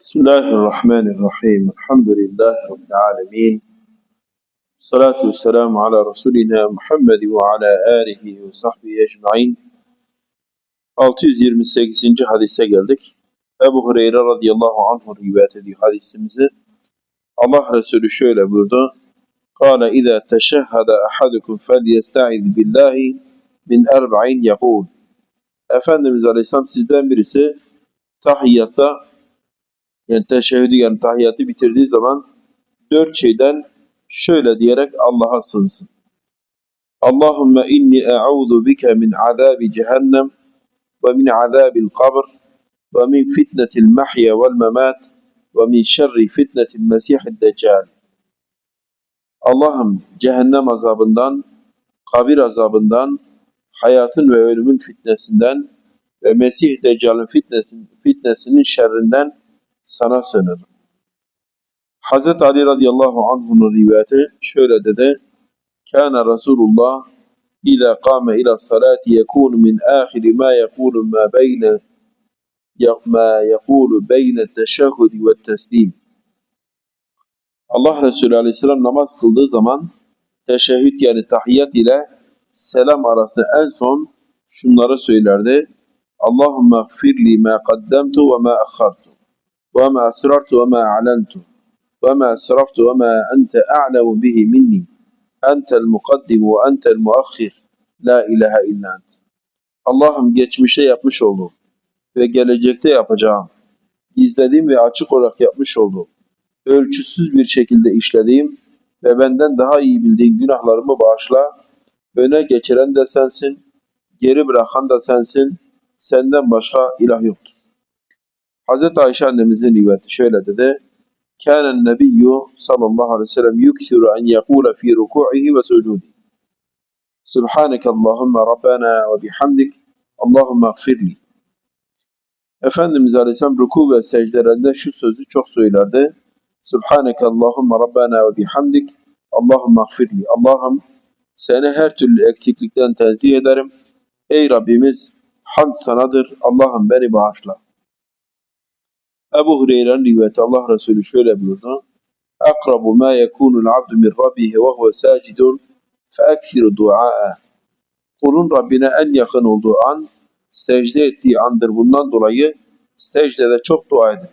بسم الله الرحمن الرحيم الحمد لله رب العالمين الصلاة والسلام على رسولنا Muhammed ve ala alihi ve sahbihi ecmain 628. hadise geldik. Ebu Hureyre radıyallahu anhu rivayet ediyor hadisimizi. Allah Resulü şöyle buyurdu. قال إذا تشهد أحدكم فليستعذ بالله min erba'in yakul. Efendimiz Aleyhisselam sizden birisi tahiyyatta yani teşehhüdü yani tahiyyatı bitirdiği zaman dört şeyden şöyle diyerek Allah'a sığınsın. Allahümme inni e'udhu bike min azabi cehennem ve min azabil kabr ve min fitnetil mahya vel memat ve min şerri fitnetil mesihid deccal. Allah'ım cehennem azabından, kabir azabından, hayatın ve ölümün fitnesinden ve Mesih Deccal'ın fitnesin, fitnesinin şerrinden sana sığınırım. Hz. Ali radıyallahu anh'un rivayeti şöyle dedi. Kana Resulullah İza qame ila salati yekunu min ahiri ma yekulu ma beyne ma yekulu beyne teşehhudi ve teslim. Allah Resulü aleyhisselam namaz kıldığı zaman teşehhüd yani tahiyyat ile selam arasında en son şunları söylerdi. Allahümme gfirli ma qaddemtu ve ma akhartu a'lentu ve ma asraftu ve ma ente a'lemu bihi minni entel mukaddim ve entel muakhir la ilahe illa ent. Allah'ım geçmişte yapmış olduğum ve gelecekte yapacağım, gizlediğim ve açık olarak yapmış olduğum, ölçüsüz bir şekilde işlediğim ve benden daha iyi bildiğin günahlarımı bağışla Öne geçiren de sensin, geri bırakan da sensin, senden başka ilah yoktur. Hz. Ayşe annemizin rivayeti şöyle dedi. Kânen nebiyyü sallallahu aleyhi ve sellem yuksiru en yekûle fî rukû'ihi ve sucûdi. Subhaneke Allahümme Rabbena ve bihamdik. Allahümme gfirli. Efendimiz Aleyhisselam ruku ve secdelerinde şu sözü çok söylerdi. Subhaneke Allahümme Rabbena ve bihamdik. Allahümme gfirli. Allah'ım seni her türlü eksiklikten tenzih ederim. Ey Rabbimiz hamd sanadır. Allah'ım beni bağışla. Ebu Hureyre'nin rivayeti Allah Resulü şöyle buyurdu. Akrabu ma yekunul abdu min rabbihi ve huve sacidun feeksiru duaa. Kulun Rabbine en yakın olduğu an secde ettiği andır. Bundan dolayı secdede çok dua edin.